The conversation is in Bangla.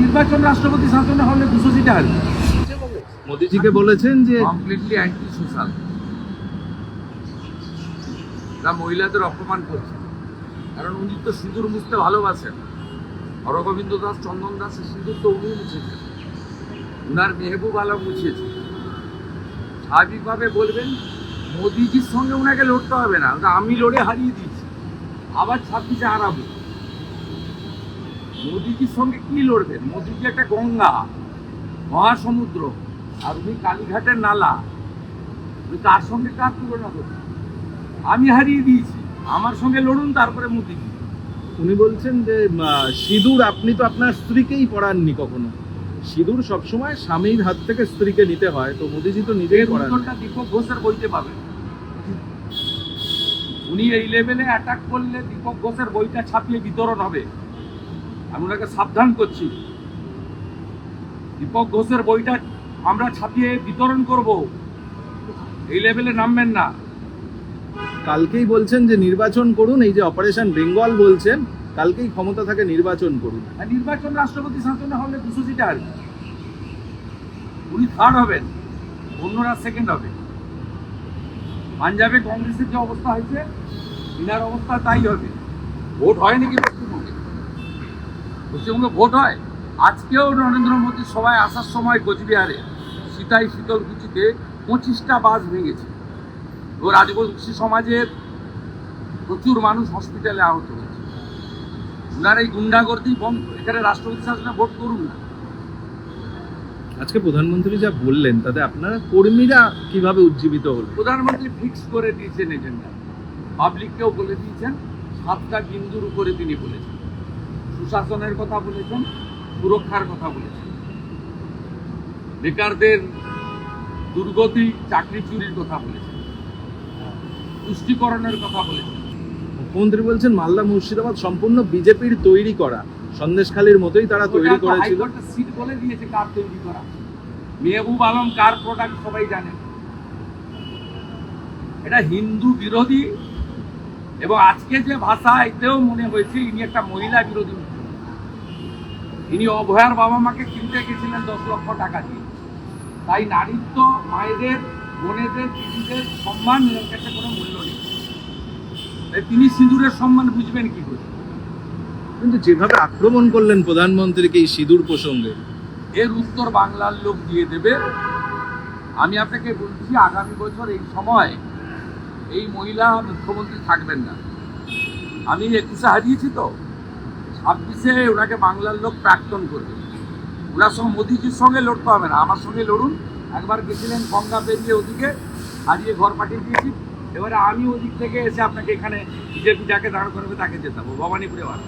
নির্বাচন রাষ্ট্রপতি শাসনে হলে দুশো সিটে হারবে। মোদিজিকে বলেছেন যে কমপ্লিটলি অ্যান্টি সোশ্যাল না মহিলাদের অপমান করছে। কারণ উনি তো সিঁদুর মুছতে ভালোবাসেন। হরগোবিন্দ দাস চন্দন দাসের সিঁদুর তো উনি মুছেছেন। উনার মেহবুব আলম মুছিয়েছে স্বাভাবিকভাবে বলবেন মোদিজির সঙ্গে ওনাকে লড়তে হবে না। আমি লড়ে হারিয়ে দিয়েছি। আবার ছাব্বিশে হারাবো। মোদিজির সঙ্গে কি লড়বেন মোদিজি একটা গঙ্গা মহাসমুদ্র আর উনি কালীঘাটের নালা। উনি কার সঙ্গে কার তুলনা করছেন আমি হারিয়ে দিয়েছি। আমার সঙ্গে লড়ুন তারপরে মোদিজি। উনি বলছেন যে সিঁদুর আপনি তো আপনার স্ত্রীকেই পড়াননি কখনো। সিঁদুর সবসময় স্বামীর হাত থেকে স্ত্রীকে নিতে হয় তো মোদিজি তো নিজেই পড়ান দীপক ঘোষের বইতে পাবেন। উনি এই লেভেলে অ্যাটাক করলে দীপক ঘোষের বইটা ছাপিয়ে বিতরণ হবে। আমি ওনাকে সাবধান করছি। দীপক ঘোষের বইটা আমরা ছাপিয়ে বিতরণ করব। এই লেভেলে নামবেন না। কালকেই বলছেন যে নির্বাচন করুন এই যে অপারেশন বেঙ্গল বলছেন কালকেই ক্ষমতা থাকে নির্বাচন করুন। আর নির্বাচন রাষ্ট্রপতি শাসনে হলে দুশো সিটে হারবে। উনি থার্ড হবেন অন্যরা সেকেন্ড হবে। পাঞ্জাবে কংগ্রেসের যে অবস্থা হয়েছে ইনার অবস্থা তাই হবে। ভোট হয় নাকি পশ্চিমবঙ্গে ভোট হয়। আজকেও নরেন্দ্র মোদী সবাই আসার সময় কোচবিহারে সীতাই শীতলকুচিতে পঁচিশটা বাস ভেঙেছে। ও রাজবংশী সমাজের প্রচুর মানুষ হসপিটালে আহত হয়েছে। ওনার এই গুন্ডাগর্দি বন্ধ এখানে রাষ্ট্রপতি শাসনে ভোট করুন না। আজকে প্রধানমন্ত্রী যা বললেন তাতে আপনারা কর্মীরা কীভাবে উজ্জীবিত হলেন? প্রধানমন্ত্রী ফিক্স করে দিয়েছেন এজেন্ডা। পাবলিককেও বলে দিয়েছেন সাতটা বিন্দুর উপরে তিনি বলেছেন। সুশাসনের কথা বলেছেন সুরক্ষার কথা বলেছেন। বেকারদের দুর্গতি চাকরি চুরির কথা বলেছেন। পুষ্টিকরণের কথা বলেছেন। মুখ্যমন্ত্রী বলছেন মালদা মুর্শিদাবাদ সম্পূর্ণ বিজেপির তৈরি করা। সন্দেশখালীর মতোই তারা তৈরি করেছিল। সিট বলে দিয়েছে কার তৈরি করা। মেহবুব আলম কার প্রোডাক্ট সবাই জানেন এটা হিন্দু বিরোধী এবং আজকে যে ভাষা এতেও মনে হয়েছে ইনি একটা মহিলা বিরোধী। ইনি অভয়ার বাবা মাকে কিনতে গেছিলেন দশ লক্ষ টাকা দিয়ে। তাই নারীত্ব মায়েদের বোনেদের দিদিদের সম্মান এর কাছে কোনো মূল্য নেই। তাই তিনি সিঁদুরের সম্মান বুঝবেন কি করে? কিন্তু যেভাবে আক্রমণ করলেন প্রধানমন্ত্রীকে এই সিঁদুর প্রসঙ্গে। এর উত্তর বাংলার লোক দিয়ে দেবে। আমি আপনাকে বলছি আগামী বছর এই সময় এই মহিলা মুখ্যমন্ত্রী থাকবেন না। আমি একুশে হারিয়েছি তো। ছাব্বিশে ওনাকে বাংলার লোক প্রাক্তন করবে। ওনার সঙ্গে মোদিজির সঙ্গে লড়তে হবে না, আমার সঙ্গে লড়ুন। একবার গেছিলেন গঙ্গা পেরিয়ে ওদিকে, হারিয়ে ঘর পাঠিয়ে দিয়েছি। এবারে আমি ওদিক থেকে এসে আপনাকে এখানে বিজেপি যাকে দাঁড় করবে তাকে যেতাম ভবানীপুরে বাড়ি